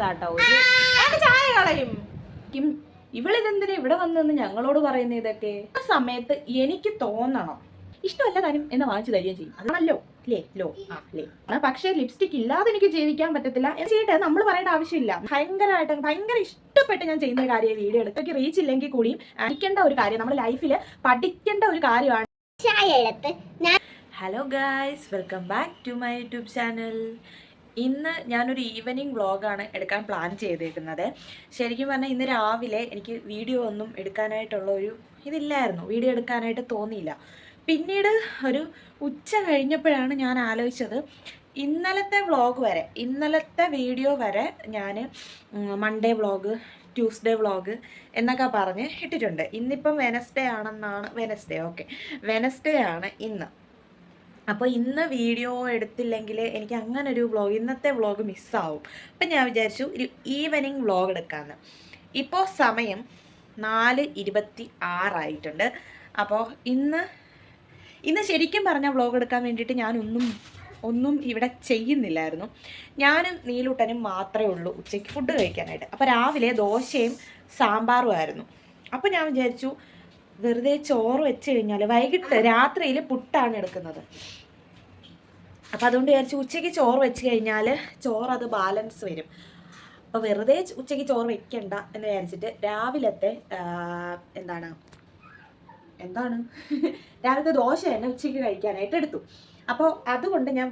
അയാൾക്ക് ചായ കളയും. കിം ഇവളിതെന്തിനാ ഇവിടെ വന്നെന്ന് ഞങ്ങളോട് പറയുന്ന ഇതൊക്കെ? ആ സമയത്ത് എനിക്ക് തോന്നണം. ഇഷ്ടമല്ല താനും എന്ന് വാങ്ങിച്ചു തരികയും ചെയ്യും. അതാണല്ലോ. ലേ ലോ. ആ ലേ പക്ഷേ ലിപ്സ്റ്റിക് ഇല്ലാതെ എനിക്ക് ജീവിക്കാൻ പറ്റത്തില്ല. എന്ന് ചെയ്യട്ടെ നമ്മൾ പറയേണ്ട ആവശ്യമില്ല. ഭയങ്കരമായിട്ട് ഭയങ്കര ഇഷ്ടപ്പെട്ട് ഞാൻ ചെയ്യുന്ന ഒരു കാര്യം വീഡിയോ എടുത്തൊക്കെ റീച്ച് ഇല്ലെങ്കിൽ കൂടിയും പഠിക്കേണ്ട ഒരു കാര്യം നമ്മുടെ ലൈഫിൽ പഠിക്കേണ്ട ഒരു കാര്യമാണ്. Hello guys welcome back to my YouTube channel ഇന്ന് ഞാനൊരു ഈവനിങ് വ്ളോഗാണ് എടുക്കാൻ പ്ലാൻ ചെയ്തേക്കുന്നത്. ശരിക്കും പറഞ്ഞാൽ ഇന്ന് രാവിലെ എനിക്ക് വീഡിയോ ഒന്നും എടുക്കാനായിട്ടുള്ള ഒരു ഇതില്ലായിരുന്നു. വീഡിയോ എടുക്കാനായിട്ട് തോന്നിയില്ല. പിന്നീട് ഒരു ഉച്ച കഴിഞ്ഞപ്പോഴാണ് ഞാൻ ആലോചിച്ചത് ഇന്നലത്തെ വ്ളോഗ് വരെ ഇന്നലത്തെ വീഡിയോ വരെ ഞാൻ മൺഡേ വ്ളോഗ് ട്യൂസ്ഡേ വ്ളോഗ് എന്നൊക്കെ പറഞ്ഞ് ഇട്ടിട്ടുണ്ട്. ഇന്നിപ്പം വെനസ്ഡേ ആണെന്നാണ് വെനസ്ഡേ ഓക്കെ വെനസ്ഡേ ആണ് ഇന്ന്. അപ്പോൾ ഇന്ന് വീഡിയോ എടുത്തില്ലെങ്കിൽ എനിക്ക് അങ്ങനെ ഒരു വ്ളോഗ് ഇന്നത്തെ വ്ളോഗ് മിസ്സാവും അപ്പം ഞാൻ വിചാരിച്ചു ഒരു ഈവനിങ് വ്ളോഗ് എടുക്കാമെന്ന് ഇപ്പോൾ സമയം നാല് ഇരുപത്തി ആറായിട്ടുണ്ട്. അപ്പോൾ ഇന്ന് ഇന്ന് ശരിക്കും പറഞ്ഞ വ്ളോഗ് എടുക്കാൻ വേണ്ടിയിട്ട് ഞാനൊന്നും ഒന്നും ഇവിടെ ചെയ്യുന്നില്ലായിരുന്നു. ഞാനും നീലൂട്ടനും മാത്രമേ ഉള്ളൂ ഉച്ചയ്ക്ക് ഫുഡ് കഴിക്കാനായിട്ട്. അപ്പോൾ രാവിലെ ദോശയും സാമ്പാറും ആയിരുന്നു. അപ്പോൾ ഞാൻ വിചാരിച്ചു വെറുതെ ചോറ് വെച്ച് കഴിഞ്ഞാൽ വൈകിട്ട് രാത്രിയിൽ പുട്ടാണ് എടുക്കുന്നത്. അപ്പം അതുകൊണ്ട് വിചാരിച്ചു ഉച്ചയ്ക്ക് ചോറ് വെച്ച് കഴിഞ്ഞാൽ ചോറ് അത് ബാലൻസ് വരും. അപ്പോൾ വെറുതെ ഉച്ചയ്ക്ക് ചോറ് വെക്കണ്ട എന്ന് വിചാരിച്ചിട്ട് രാവിലത്തെ എന്താണ് എന്താണ്? രാവിലത്തെ ദോശ തന്നെ ഉച്ചയ്ക്ക് കഴിക്കാനായിട്ട് എടുത്തു. അപ്പോൾ അതുകൊണ്ട് ഞാൻ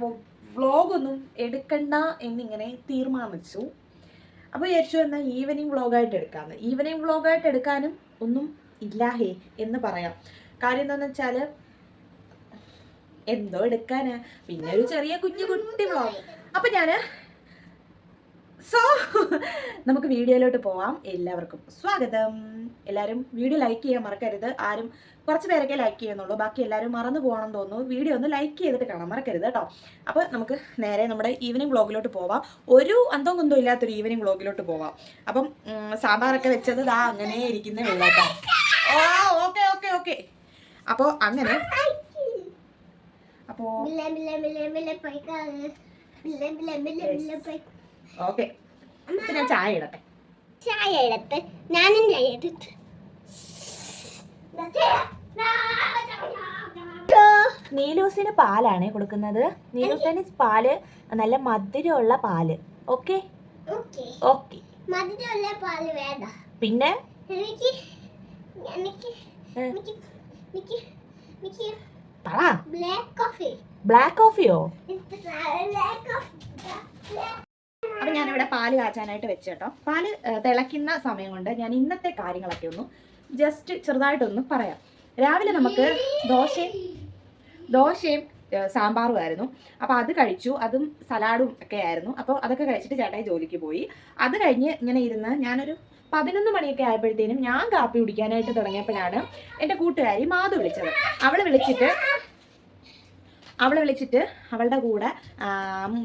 വ്ളോഗൊന്നും എടുക്കണ്ട എന്നിങ്ങനെ തീരുമാനിച്ചു. അപ്പോൾ വിചാരിച്ചു എന്നാൽ ഈവനിങ് വ്ളോഗായിട്ട് എടുക്കാമെന്ന് ഈവനിങ് വ്ളോഗായിട്ട് എടുക്കാനും ഒന്നും ഇല്ലാഹേ എന്ന് പറയാം. കാര്യം എന്താണെന്ന് വെച്ചാൽ എന്തോ എടുക്കാനാ? പിന്നെ ഒരു ചെറിയ കുഞ്ഞു കുട്ടി വ്ളോഗ് അപ്പം ഞാൻ സോ നമുക്ക് വീഡിയോയിലോട്ട് പോവാം. എല്ലാവർക്കും സ്വാഗതം. എല്ലാവരും വീഡിയോ ലൈക്ക് ചെയ്യാൻ മറക്കരുത്. ആരും കുറച്ച് പേരൊക്കെ ലൈക്ക് ചെയ്യുന്നുള്ളൂ. ബാക്കി എല്ലാവരും മറന്നു പോകണം തോന്നുന്നു. വീഡിയോ ഒന്ന് ലൈക്ക് ചെയ്തിട്ട് കാണാൻ മറക്കരുത് കേട്ടോ. അപ്പോൾ നമുക്ക് നേരെ നമ്മുടെ ഈവനിങ് വ്ളോഗിലോട്ട് പോവാം. ഒരു അന്തം കുന്തം ഇല്ലാത്തൊരു ഈവനിങ് വ്ളോഗിലോട്ട് പോവാം. അപ്പം സാമ്പാറൊക്കെ വെച്ചത് ദാ അങ്ങനെ ഇരിക്കുന്നേ ഉള്ളൂ ഓ ഓക്കെ ഓക്കെ ഓക്കെ. അപ്പോൾ അങ്ങനെ പോയി ഓക്കെ ഞാൻ ചായ ഇടട്ടെ? ചായ എടുത്ത് ഞാനും ചായ എടുത്ത് നീലൂസിന് പാലാണ് കൊടുക്കുന്നത്. നീലൂസിന് പാൽ നല്ല മധുരമുള്ള പാൽ. ഓക്കെ ഓക്കെ ഓക്കെ മധുരമുള്ള പാൽ വേണ്ട. പിന്നെ? എനിക്ക് എനിക്ക് എനിക്ക് എനിക്ക് പറ. ബ്ലാക്ക് കോഫി ബ്ലാക്ക് കോഫിയോ ബ്ലാക്ക് കോഫി ഞാൻ ഞാനിവിടെ പാൽ കാച്ചാനായിട്ട് വെച്ചു കേട്ടോ. പാൽ തിളയ്ക്കുന്ന സമയം കൊണ്ട് ഞാൻ ഇന്നത്തെ കാര്യങ്ങളൊക്കെ ഒന്ന് ജസ്റ്റ് ചെറുതായിട്ടൊന്ന് പറയാം. രാവിലെ നമുക്ക് ദോശയും ദോശയും ഏ, സാമ്പാറും ആയിരുന്നു. അപ്പോൾ അത് കഴിച്ചു അതും സലാഡും ഒക്കെ ആയിരുന്നു. അപ്പോൾ അതൊക്കെ കഴിച്ചിട്ട് ചേട്ടായി ജോലിക്ക് പോയി. അത് കഴിഞ്ഞ് ഇങ്ങനെ ഇരുന്ന് ഞാനൊരു പതിനൊന്ന് മണിയൊക്കെ ആയപ്പോഴത്തേനും ഞാൻ കാപ്പി കുടിക്കാനായിട്ട് തുടങ്ങിയപ്പോഴാണ് എന്റെ കൂട്ടുകാരി മാധു വിളിച്ചത്. അവൾ വിളിച്ചിട്ട് അവൾ വിളിച്ചിട്ട് അവളുടെ കൂടെ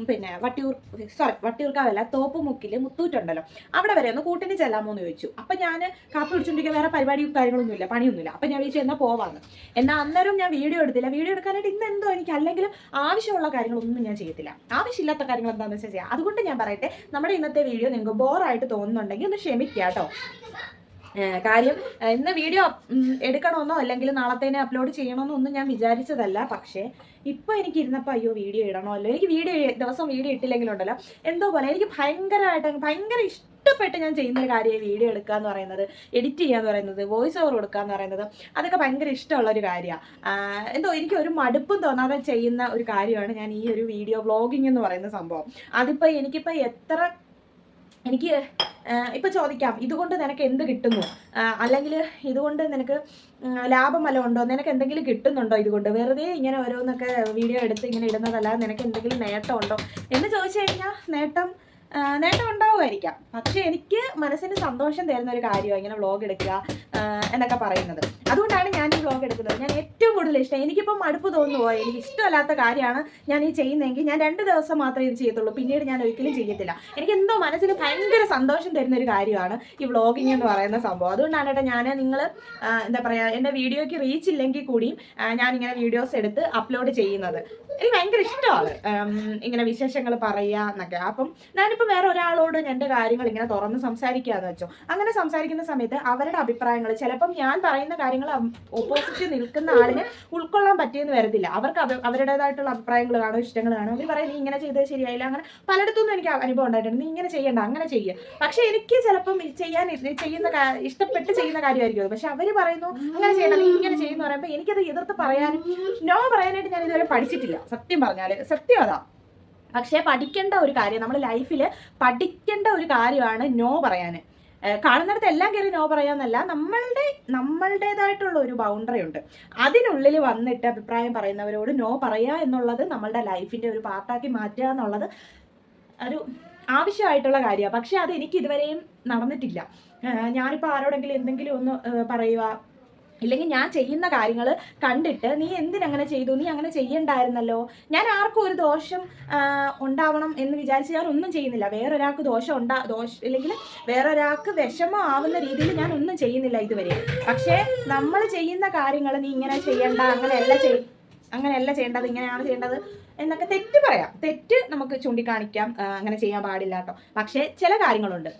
പിന്നെ വട്ടിയൂർ സോറി വട്ടിയൂർക്കാവല്ല തോപ്പുമുക്കിൽ മുത്തൂറ്റുണ്ടല്ലോ. അവിടെ വരെ ഒന്ന് കൂട്ടിന് ചെല്ലാമോ എന്ന് ചോദിച്ചു. അപ്പം ഞാൻ കാപ്പി കുടിച്ചുകൊണ്ടിരിക്കുക വേറെ പരിപാടിയും കാര്യങ്ങളൊന്നുമില്ല പണിയൊന്നുമില്ല. അപ്പം ഞാൻ വിളിച്ചു എന്നാൽ പോവാന്ന് എന്നാൽ അന്നേരം ഞാൻ വീഡിയോ എടുത്തില്ല. വീഡിയോ എടുക്കാനായിട്ട് ഇന്ന് എന്തോ എനിക്ക് അല്ലെങ്കിൽ ആവശ്യമുള്ള കാര്യങ്ങളൊന്നും ഞാൻ ചെയ്യത്തില്ല. ആവശ്യമില്ലാത്ത കാര്യങ്ങൾ എന്താണെന്ന് വെച്ചാൽ ചെയ്യാം. അതുകൊണ്ട് ഞാൻ പറയട്ടെ നമ്മുടെ ഇന്നത്തെ വീഡിയോ നിങ്ങൾക്ക് ബോറായിട്ട് തോന്നുന്നുണ്ടെങ്കിൽ ഒന്ന് ക്ഷമിക്കുക കേട്ടോ കാര്യം ഇന്ന് വീഡിയോ എടുക്കണമെന്നോ അല്ലെങ്കിൽ നാളത്തേനെ അപ്ലോഡ് ചെയ്യണമെന്നോ ഒന്നും ഞാൻ വിചാരിച്ചതല്ല. പക്ഷേ ഇപ്പോൾ എനിക്ക് ഇരുന്നപ്പോൾ അയ്യോ വീഡിയോ ഇടണമല്ലോ. എനിക്ക് വീഡിയോ ദിവസം വീഡിയോ ഇട്ടില്ലെങ്കിലുണ്ടല്ലോ. എന്തോ പോലെ എനിക്ക് ഭയങ്കരമായിട്ട് ഭയങ്കര ഭയങ്കര ഇഷ്ടപ്പെട്ട് ഞാൻ ചെയ്യുന്ന ഒരു കാര്യം വീഡിയോ എടുക്കുക എന്ന് പറയുന്നത് എഡിറ്റ് ചെയ്യുക എന്ന് പറയുന്നത് വോയിസ് ഓവർ കൊടുക്കുക എന്ന് പറയുന്നത് അതൊക്കെ ഭയങ്കര ഇഷ്ടമുള്ള ഒരു കാര്യമാണ് എന്തോ എനിക്ക് ഒരു മടുപ്പും തോന്നാതെ ചെയ്യുന്ന ഒരു കാര്യമാണ് ഞാൻ ഈ ഒരു വീഡിയോ വ്ളോഗിങ് എന്ന് പറയുന്ന സംഭവം. അതിപ്പോൾ എനിക്കിപ്പോൾ എത്ര എനിക്ക് ഇപ്പം ചോദിക്കാം ഇതുകൊണ്ട് നിനക്ക് എന്ത് കിട്ടുന്നു? അല്ലെങ്കിൽ ഇതുകൊണ്ട് നിനക്ക് ലാഭം വല്ല ഉണ്ടോ? നിനക്ക് എന്തെങ്കിലും കിട്ടുന്നുണ്ടോ ഇതുകൊണ്ട്? വെറുതെ ഇങ്ങനെ ഓരോന്നൊക്കെ വീഡിയോ എടുത്ത് ഇങ്ങനെ ഇടുന്നതല്ല നിനക്ക് എന്തെങ്കിലും നേട്ടം ഉണ്ടോ? എന്ന് ചോദിച്ചു കഴിഞ്ഞാൽ നേട്ടം നേട്ടം ഉണ്ടാവുമായിരിക്കാം. പക്ഷേ എനിക്ക് മനസ്സിന് സന്തോഷം തരുന്ന ഒരു കാര്യമാണ് ഇങ്ങനെ വ്ളോഗ് എടുക്കുക എന്നൊക്കെ പറയുന്നത്. അതുകൊണ്ടാണ് ഞാൻ ഈ വ്ളോഗ് എടുക്കുന്നത്. ഞാൻ കൂടുതൽ ഇഷ്ടം. എനിക്കിപ്പോൾ മടുപ്പ് തോന്നുമോ എനിക്ക് ഇഷ്ടമല്ലാത്ത കാര്യമാണ് ഞാൻ ഈ ചെയ്യുന്നതെങ്കിൽ ഞാൻ രണ്ട് ദിവസം മാത്രമേ ഇത് ചെയ്യത്തുള്ളൂ. പിന്നീട് ഞാൻ ഒരിക്കലും ചെയ്യത്തില്ല. എനിക്ക് എന്തോ മനസ്സിൽ ഭയങ്കര സന്തോഷം തരുന്ന ഒരു കാര്യമാണ് ഈ വ്ളോഗിങ് എന്ന് പറയുന്ന സംഭവം. അതുകൊണ്ടാണ് കേട്ടോ ഞാൻ നിങ്ങൾ എന്താ പറയുക എന്റെ വീഡിയോയ്ക്ക് റീച്ച് ഇല്ലെങ്കിൽ കൂടിയും ഞാനിങ്ങനെ വീഡിയോസ് എടുത്ത് അപ്ലോഡ് ചെയ്യുന്നത്. എനിക്ക് ഭയങ്കര ഇഷ്ടമാണ്. ഇങ്ങനെ വിശേഷങ്ങൾ പറയുക എന്നൊക്കെ. അപ്പം ഞാനിപ്പോൾ വേറെ ഒരാളോട് എന്റെ കാര്യങ്ങൾ ഇങ്ങനെ തുറന്ന് സംസാരിക്കുകയെന്ന് വെച്ചോ. അങ്ങനെ സംസാരിക്കുന്ന സമയത്ത് അവരുടെ അഭിപ്രായങ്ങൾ ചിലപ്പം ഞാൻ പറയുന്ന കാര്യങ്ങൾ ഓപ്പോസിറ്റ് നിൽക്കുന്ന ആളിന് ഉൾക്കൊള്ളാൻ പറ്റിയെന്ന് വരത്തില്ല. അവർക്ക് അവ- അവരുടേതായിട്ടുള്ള അഭിപ്രായങ്ങൾ കാണും ഇഷ്ടങ്ങൾ കാണും അവർ പറയും നീ ഇങ്ങനെ ചെയ്തത് ശരിയായില്ല. അങ്ങനെ പലയിടത്തുനിന്നും എനിക്ക് അനുഭവം ഉണ്ടായിട്ടുണ്ട്. നീ ഇങ്ങനെ ചെയ്യണ്ട അങ്ങനെ ചെയ്യുക പക്ഷേ എനിക്ക് ചിലപ്പം ചെയ്യാൻ ചെയ്യുന്ന ഇഷ്ടപ്പെട്ട് ചെയ്യുന്ന കാര്യമായിരിക്കും അത്. പക്ഷെ അവർ പറയുന്നു അങ്ങനെ ചെയ്യണം നീ ഇങ്ങനെ ചെയ്യുന്ന പറയുമ്പോൾ എനിക്കത് എതിർത്ത് പറയാനും നോ പറയാനായിട്ട് ഞാൻ ഇതുവരെ പഠിച്ചിട്ടില്ല. സത്യം പറഞ്ഞാൽ സത്യം അതാ. പക്ഷേ പഠിക്കേണ്ട ഒരു കാര്യം നമ്മൾ ലൈഫിൽ പഠിക്കേണ്ട ഒരു കാര്യമാണ് നോ പറയാൻ കാണുന്നിടത്ത് എല്ലാം കയറി നോ പറയാന്നല്ല നമ്മളുടെ നമ്മളുടേതായിട്ടുള്ള ഒരു ബൗണ്ടറി ഉണ്ട്. അതിനുള്ളിൽ വന്നിട്ട് അഭിപ്രായം പറയുന്നവരോട് നോ പറയുക എന്നുള്ളത് നമ്മളുടെ ലൈഫിന്റെ ഒരു പാർട്ടാക്കി മാറ്റുക എന്നുള്ളത് ഒരു ആവശ്യമായിട്ടുള്ള കാര്യമാണ്. പക്ഷേ അത് എനിക്ക് ഇതുവരെയും നടന്നിട്ടില്ല. ഞാനിപ്പോൾ ആരോടെങ്കിലും എന്തെങ്കിലും ഒന്ന് പറയുക ഇല്ലെങ്കിൽ ഞാൻ ചെയ്യുന്ന കാര്യങ്ങൾ കണ്ടിട്ട് നീ എന്തിനങ്ങനെ ചെയ്തു? നീ അങ്ങനെ ചെയ്യണ്ടായിരുന്നല്ലോ. ഞാൻ ആർക്കും ഒരു ദോഷം ഉണ്ടാവണം എന്ന് വിചാരിച്ച് ഞാൻ ഒന്നും ചെയ്യുന്നില്ല. വേറൊരാൾക്ക് ദോഷം ഉണ്ടാ ദോഷം ഇല്ലെങ്കിൽ വേറൊരാൾക്ക് വിഷമം ആവുന്ന രീതിയിൽ ഞാൻ ഒന്നും ചെയ്യുന്നില്ല ഇതുവരെ. പക്ഷേ നമ്മൾ ചെയ്യുന്ന കാര്യങ്ങൾ നീ ഇങ്ങനെ ചെയ്യണ്ട അങ്ങനെയല്ല ചെയ് അങ്ങനെയല്ല ചെയ്യേണ്ടത് ഇങ്ങനെയാണ് ചെയ്യേണ്ടത് എന്നൊക്കെ തെറ്റ് പറയാം. തെറ്റ് നമുക്ക് ചൂണ്ടിക്കാണിക്കാം. അങ്ങനെ ചെയ്യാൻ പാടില്ല കേട്ടോ. പക്ഷേ ചില കാര്യങ്ങളുണ്ട്.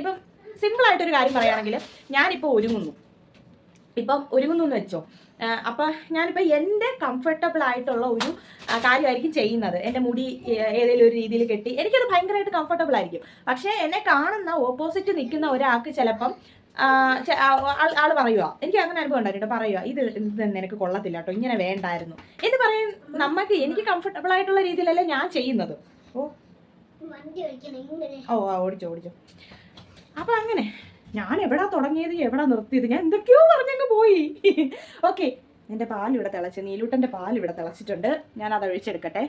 ഇപ്പം സിമ്പിളായിട്ടൊരു കാര്യം പറയുകയാണെങ്കിൽ ഞാനിപ്പോൾ ഒരുങ്ങുന്നു. ഇപ്പം ഒരുങ്ങുന്നു എന്ന് വെച്ചോ. അപ്പൊ ഞാനിപ്പോൾ എന്റെ കംഫർട്ടബിൾ ആയിട്ടുള്ള ഒരു കാര്യമായിരിക്കും ചെയ്യുന്നത്. എന്റെ മുടി ഏതെങ്കിലും ഒരു രീതിയിൽ കെട്ടി എനിക്കത് ഭയങ്കരമായിട്ട് കംഫർട്ടബിൾ ആയിരിക്കും. പക്ഷേ എന്നെ കാണുന്ന ഓപ്പോസിറ്റ് നിൽക്കുന്ന ഒരാൾക്ക് ചിലപ്പം ആൾ ആൾ പറയുക എനിക്ക് അങ്ങനെ അനുഭവം ഉണ്ടായിട്ടോ പറയുക ഇത് ഇത് നിനക്ക് കൊള്ളത്തില്ല കേട്ടോ ഇങ്ങനെ വേണ്ടായിരുന്നു. എന്ന് പറയും നമുക്ക് എനിക്ക് കംഫർട്ടബിൾ ആയിട്ടുള്ള രീതിയിലല്ല ഞാൻ ചെയ്യുന്നത്. ഓ ആ ഓടിച്ചോ ഓടിച്ചോ. അപ്പൊ അങ്ങനെ. ഞാൻ എവിടാ തുടങ്ങിയത്? എവിടാ നിർത്തിയത്? ഞാൻ എന്തൊക്കെയോ പറഞ്ഞങ്ങ് പോയി. ഓക്കെ എന്റെ പാൽ ഇവിടെ തിളച്ച് നീലൂട്ടന്റെ പാൽ ഇവിടെ തിളച്ചിട്ടുണ്ട്. ഞാൻ അത് ഒഴിച്ചെടുക്കട്ടെ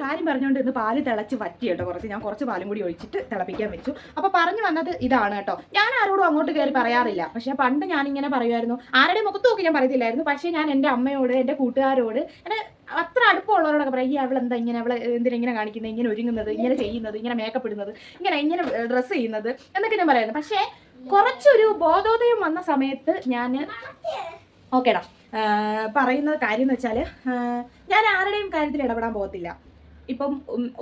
കാര്യം പറഞ്ഞുകൊണ്ട് ഇന്ന് പാൽ തിളച്ച് വറ്റി കേട്ടോ കുറച്ച്. ഞാൻ കുറച്ച് പാലും കൂടി ഒഴിച്ചിട്ട് തിളപ്പിക്കാൻ വെച്ചു. അപ്പൊ പറഞ്ഞു വന്നത് ഇതാണ് കേട്ടോ. ഞാൻ ആരോടും അങ്ങോട്ട് കയറി പറയാറില്ല. പക്ഷെ പണ്ട് ഞാൻ ഇങ്ങനെ പറയുമായിരുന്നു. ആരുടെ മുഖത്ത് നോക്കി ഞാൻ പറയത്തില്ലായിരുന്നു. പക്ഷെ ഞാൻ എന്റെ അമ്മയോട് എന്റെ കൂട്ടുകാരോട് എന്റെ അത്ര അടുപ്പമുള്ളവരോടൊക്കെ പറയും ഈ എന്താ ഇങ്ങനെ അവൾ എന്തിനാ ഇങ്ങനെ കാണിക്കുന്നത് ഇങ്ങനെ ഒരുങ്ങുന്നത് ഇങ്ങനെ ചെയ്യുന്നത് ഇങ്ങനെ മേക്കപ്പ് ഇടുന്നത് ഇങ്ങനെ ഇങ്ങനെ ഡ്രസ്സ് ചെയ്യുന്നത് എന്നൊക്കെ ഞാൻ പറയുന്നത് പക്ഷേ കുറച്ചൊരു ബോധോദയം വന്ന സമയത്ത് ഞാൻ ഓക്കേടാ. പറയുന്ന കാര്യം എന്ന് വെച്ചാൽ ഞാൻ ആരുടെയും കാര്യത്തിൽ ഇടപെടാൻ പോകത്തില്ല. ഇപ്പം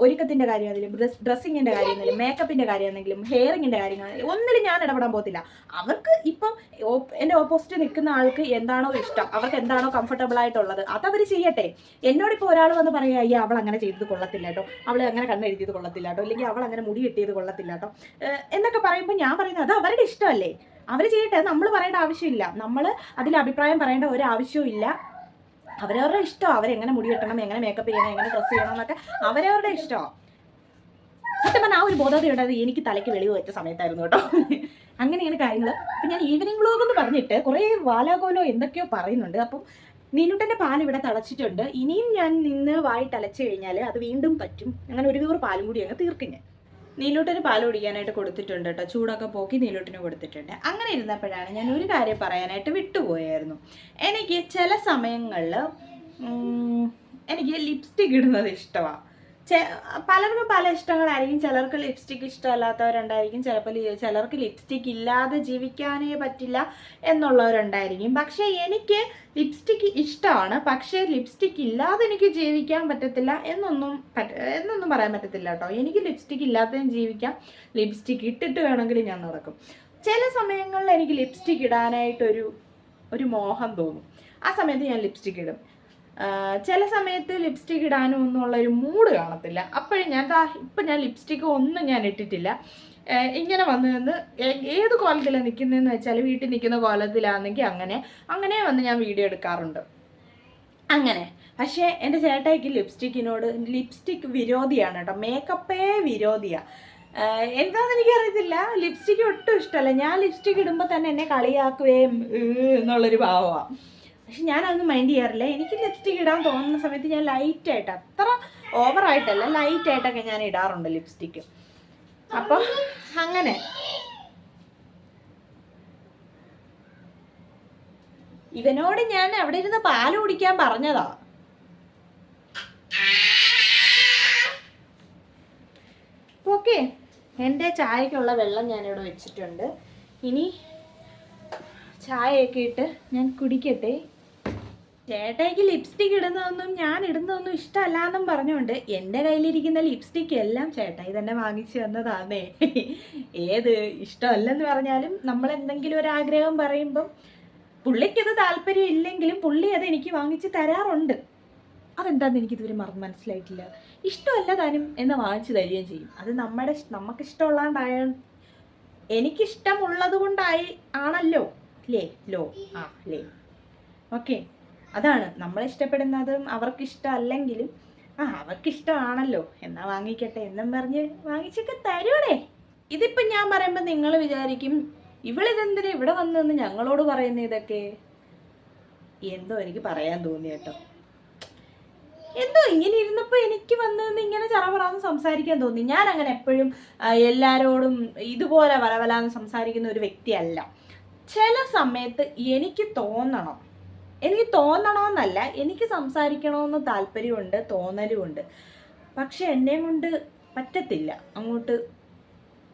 ഒരുക്കത്തിന്റെ കാര്യമാണെങ്കിലും ഡ്രസ് ഡ്രസ്സിങ്ങിന്റെ കാര്യമാണെങ്കിലും മേക്കപ്പിന്റെ കാര്യമാണെങ്കിലും ഹെയറിങ്ങിന്റെ കാര്യങ്ങളാണെങ്കിലും ഒന്നിലും ഞാൻ ഇടപെടാൻ പോകത്തില്ല. അവർക്ക് ഇപ്പം എന്റെ ഓപ്പോസിറ്റ് നിൽക്കുന്ന ആൾക്ക് എന്താണോ ഇഷ്ടം അവർക്ക് എന്താണോ കംഫർട്ടബിൾ ആയിട്ടുള്ളത് അതവർ ചെയ്യട്ടെ. എന്നോടിപ്പോൾ ഒരാൾ വന്ന് പറയുക അയ്യോ അവൾ അങ്ങനെ ചെയ്തത് കൊള്ളത്തില്ല കേട്ടോ. അവൾ അങ്ങനെ കണ്ണെഴുതിയത് കൊള്ളത്തില്ല കേട്ടോ. അല്ലെങ്കിൽ അവൾ അങ്ങനെ മുടി കെട്ടിയത് കൊള്ളത്തില്ല കേട്ടോ. എന്നൊക്കെ പറയുമ്പോൾ ഞാൻ പറയുന്നത് അത് അവരുടെ ഇഷ്ടമല്ലേ? അവർ ചെയ്യട്ടെ നമ്മൾ പറയേണ്ട ആവശ്യമില്ല. നമ്മൾ അതിൽ അഭിപ്രായം പറയേണ്ട ഒരു ആവശ്യവും ഇല്ല. അവരവരുടെ ഇഷ്ടം. അവരെങ്ങനെ മുടി കെട്ടണം എങ്ങനെ മേക്കപ്പ് ചെയ്യണം എങ്ങനെ ഡ്രസ്സ് ചെയ്യണം എന്നൊക്കെ അവരവരുടെ ഇഷ്ടമാണ് സത്യം പറഞ്ഞാൽ ആ ഒരു ബോധത ഉണ്ടായത് എനിക്ക് തലയ്ക്ക് വെളിവ് വെച്ച സമയത്തായിരുന്നു കേട്ടോ. അങ്ങനെയാണ് കാര്യങ്ങൾ അപ്പം ഞാൻ ഈവനിങ് വ്ലോഗ് എന്ന് പറഞ്ഞിട്ട് കുറേ വാലാകോലോ എന്തൊക്കെയോ പറയുന്നുണ്ട്. അപ്പം നീലുട്ടന്റെ പാൽ ഇവിടെ തളച്ചിട്ടുണ്ട്. ഇനിയും ഞാൻ നിന്ന് വായി തലച്ചു കഴിഞ്ഞാൽ അത് വീണ്ടും പറ്റും. അങ്ങനെ ഒരു കൂറ് പാലും കൂടി അങ്ങ് തീർക്കും ഞാൻ. നീലൂട്ടിന് പാൽ കുടിക്കാനായിട്ട് കൊടുത്തിട്ടുണ്ട് കേട്ടോ. ചൂടൊക്കെ പോക്കി നീലോട്ടിന് കൊടുത്തിട്ടുണ്ട്. അങ്ങനെ ഇരുന്നപ്പോഴാണ് ഞാൻ ഒരു കാര്യം പറയാനായിട്ട് വിട്ടുപോയായിരുന്നു. എനിക്ക് ചില സമയങ്ങളിൽ എനിക്ക് ലിപ്സ്റ്റിക് ഇടുന്നത് ഇഷ്ടമാണ് പലർക്കും പല ഇഷ്ടങ്ങളായിരിക്കും. ചിലർക്ക് ലിപ്സ്റ്റിക് ഇഷ്ടമല്ലാത്തവരുണ്ടായിരിക്കും. ചിലപ്പോൾ ചിലർക്ക് ലിപ്സ്റ്റിക് ഇല്ലാതെ ജീവിക്കാനേ പറ്റില്ല എന്നുള്ളവരുണ്ടായിരിക്കും. പക്ഷേ എനിക്ക് ലിപ്സ്റ്റിക് ഇഷ്ടമാണ്. പക്ഷേ ലിപ്സ്റ്റിക് ഇല്ലാതെ എനിക്ക് ജീവിക്കാൻ പറ്റത്തില്ല എന്നൊന്നും എന്നൊന്നും പറയാൻ പറ്റത്തില്ല കേട്ടോ. എനിക്ക് ലിപ്സ്റ്റിക് ഇല്ലാത്തതും ജീവിക്കാം. ലിപ്സ്റ്റിക് ഇട്ടിട്ട് വേണമെങ്കിൽ ഞാൻ നടക്കും. ചില സമയങ്ങളിൽ എനിക്ക് ലിപ്സ്റ്റിക് ഇടാനായിട്ടൊരു ഒരു മോഹം തോന്നും. ആ സമയത്ത് ഞാൻ ലിപ്സ്റ്റിക് ഇടും. ചില സമയത്ത് ലിപ്സ്റ്റിക് ഇടാനും ഒന്നും ഉള്ള ഒരു മൂഡ് കാണത്തില്ല. അപ്പോഴും ഞാൻ ദാ ഇപ്പം ഞാൻ ലിപ്സ്റ്റിക്ക് ഒന്നും ഞാൻ ഇട്ടിട്ടില്ല. ഇങ്ങനെ വന്ന് നിന്ന് ഏത് കോലത്തിലാണ് നിൽക്കുന്നതെന്ന് വെച്ചാൽ വീട്ടിൽ നിൽക്കുന്ന കോലത്തിലാണെങ്കിൽ അങ്ങനെ അങ്ങനെ വന്ന് ഞാൻ വീഡിയോ എടുക്കാറുണ്ട്. അങ്ങനെ. പക്ഷേ എന്റെ ചേട്ടായിക്ക് ലിപ്സ്റ്റിക്കിനോട് ലിപ്സ്റ്റിക് വിരോധിയാണ് കേട്ടോ. മേക്കപ്പേ വിരോധിയാണ് എന്താണെന്ന് എനിക്കറിയത്തില്ല. ലിപ്സ്റ്റിക്ക് ഒട്ടും ഇഷ്ടമല്ല. ഞാൻ ലിപ്സ്റ്റിക് ഇടുമ്പോൾ തന്നെ എന്നെ കളിയാക്കുകയും എന്നുള്ളൊരു ഭാവമാണ് പക്ഷെ ഞാൻ അതൊന്നും മൈൻഡ് ചെയ്യാറില്ല. എനിക്ക് ലിപ്സ്റ്റിക് ഇടാൻ തോന്നുന്ന സമയത്ത് ഞാൻ ലൈറ്റായിട്ട് അത്ര ഓവറായിട്ടല്ല ലൈറ്റായിട്ടൊക്കെ ഞാൻ ഇടാറുണ്ട് ലിപ്സ്റ്റിക്ക് അപ്പം അങ്ങനെ. ഇവനോട് ഞാൻ അവിടെ ഇരുന്ന് പാൽ കുടിക്കാൻ പറഞ്ഞതാ. ഓക്കെ. എന്റെ ചായക്കുള്ള വെള്ളം ഞാനിവിടെ വെച്ചിട്ടുണ്ട്. ഇനി ചായയൊക്കെ ഇട്ട് ഞാൻ കുടിക്കട്ടെ? ചേട്ടായിക്ക് ലിപ്സ്റ്റിക് ഇടുന്നതൊന്നും ഞാൻ ഇടുന്നതൊന്നും ഇഷ്ടമല്ല എന്നും പറഞ്ഞുകൊണ്ട് എന്റെ കയ്യിലിരിക്കുന്ന ലിപ്സ്റ്റിക് എല്ലാം ചേട്ടായി തന്നെ വാങ്ങിച്ചു തന്നതാന്നേ. ഏത് ഇഷ്ടമല്ലെന്ന് പറഞ്ഞാലും നമ്മൾ എന്തെങ്കിലും ഒരു ആഗ്രഹം പറയുമ്പം പുള്ളിക്കത് താല്പര്യം ഇല്ലെങ്കിലും പുള്ളി അത് എനിക്ക് വാങ്ങിച്ച് തരാറുണ്ട്. അതെന്താന്ന് എനിക്ക് ഇതുവരെ മറന്ന് മനസ്സിലായിട്ടില്ല. ഇഷ്ടമല്ല താനും എന്ന് വാങ്ങിച്ചു തരികയും ചെയ്യും. അത് നമ്മുടെ നമുക്ക് ഇഷ്ടമുള്ളതായ എനിക്കിഷ്ടമുള്ളത് കൊണ്ടായി ആണല്ലോ. ലേ ലോ. ആ ലേ. ഓക്കെ. അതാണ്. നമ്മൾ ഇഷ്ടപ്പെടുന്നതും അവർക്ക് ഇഷ്ടമല്ലെങ്കിലും ആ അവർക്ക് ഇഷ്ടമാണല്ലോ എന്നാ വാങ്ങിക്കട്ടെ എന്നും പറഞ്ഞ് വാങ്ങിച്ചൊക്കെ തരൂടെ. ഇതിപ്പം ഞാൻ പറയുമ്പോൾ നിങ്ങൾ വിചാരിക്കും ഇവളിതെന്തിനാ ഇവിടെ വന്നെന്ന് ഞങ്ങളോട് പറയുന്ന ഇതൊക്കെ? എന്തോ എനിക്ക് പറയാൻ തോന്നി കേട്ടോ. എന്തോ ഇങ്ങനെ ഇരുന്നപ്പോൾ എനിക്ക് വന്ന് ഇങ്ങനെ ചറപറാന്ന് സംസാരിക്കാൻ തോന്നി. ഞാൻ അങ്ങനെ എപ്പോഴും എല്ലാവരോടും ഇതുപോലെ വരവലാന്ന് സംസാരിക്കുന്ന ഒരു വ്യക്തിയല്ല. ചില സമയത്ത് എനിക്ക് തോന്നണം. എനിക്ക് തോന്നണമെന്നല്ല എനിക്ക് സംസാരിക്കണമെന്ന് താല്പര്യമുണ്ട് തോന്നലുമുണ്ട്. പക്ഷെ എന്നെ കൊണ്ട് പറ്റത്തില്ല. അങ്ങോട്ട്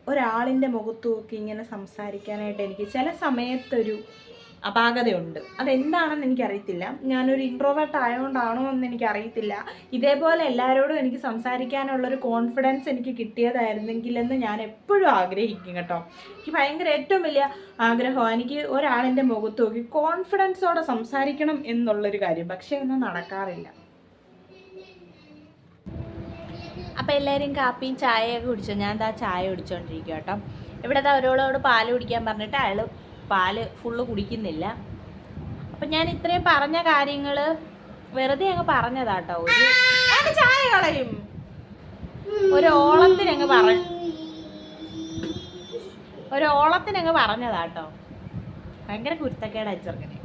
ഒരാളിന്റെ മുഖത്ത് നോക്കി ഇങ്ങനെ സംസാരിക്കാനായിട്ട് എനിക്ക് ചില സമയത്തൊരു അപാകതയുണ്ട്. അതെന്താണെന്ന് എനിക്കറിയത്തില്ല. ഞാനൊരു ഇൻട്രോവേർട്ട് ആയതുകൊണ്ടാണോ എന്ന് എനിക്കറിയത്തില്ല. ഇതേപോലെ എല്ലാവരോടും എനിക്ക് സംസാരിക്കാനുള്ളൊരു കോൺഫിഡൻസ് എനിക്ക് കിട്ടിയതായിരുന്നെങ്കിലെന്ന് ഞാൻ എപ്പോഴും ആഗ്രഹിക്കും കേട്ടോ. എനിക്ക് ഭയങ്കര ഏറ്റവും വലിയ ആഗ്രഹമാണ് എനിക്ക് ഒരാളിന്റെ മുഖത്ത് നോക്കി കോൺഫിഡൻസോടെ സംസാരിക്കണം എന്നുള്ളൊരു കാര്യം. പക്ഷേ ഒന്നും നടക്കാറില്ല. അപ്പോൾ എല്ലാവരും കാപ്പിയും ചായയൊക്കെ കുടിച്ചോ? ഞാൻ ദാ ചായ കുടിച്ചോണ്ടിരിക്കുക കേട്ടോ. ഇവിടെ ദാ ഒരാളോട് പാൽ കുടിക്കാൻ പറഞ്ഞിട്ട് അയാൾ പാൽ ഫുള്ള് കുടിക്കുന്നില്ല. അപ്പം ഞാൻ ഇത്രയും പറഞ്ഞ കാര്യങ്ങൾ വെറുതെ അങ്ങ് പറഞ്ഞതാട്ടോ. ഒരു ചായ കളയും. ഒരു ഓളത്തിനങ്ങ് പറ ഒരു ഓളത്തിനങ്ങ് പറഞ്ഞതാട്ടോ. ഭയങ്കര കുരുത്തക്കേടാ ചെറുക്കനെ.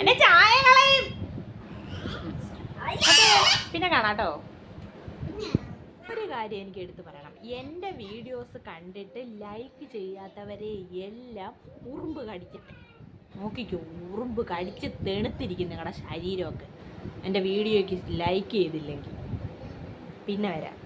എന്നെ ചായ കളയും. പിന്നെ കാണാട്ടോ. കാര്യം എനിക്ക് എടുത്തു പറയണം. എന്റെ വീഡിയോസ് കണ്ടിട്ട് ലൈക്ക് ചെയ്യാത്തവരെ എല്ലാം ഉറുമ്പ് കടിക്കട്ടെ. നോക്കിക്കോ ഉറുമ്പ് കടിച്ച് തെണുത്തിരിക്കും നിങ്ങളുടെ ശരീരമൊക്കെ. എന്റെ വീഡിയോയ്ക്ക് ലൈക്ക് ചെയ്തില്ലെങ്കിൽ. പിന്നെ വരാം.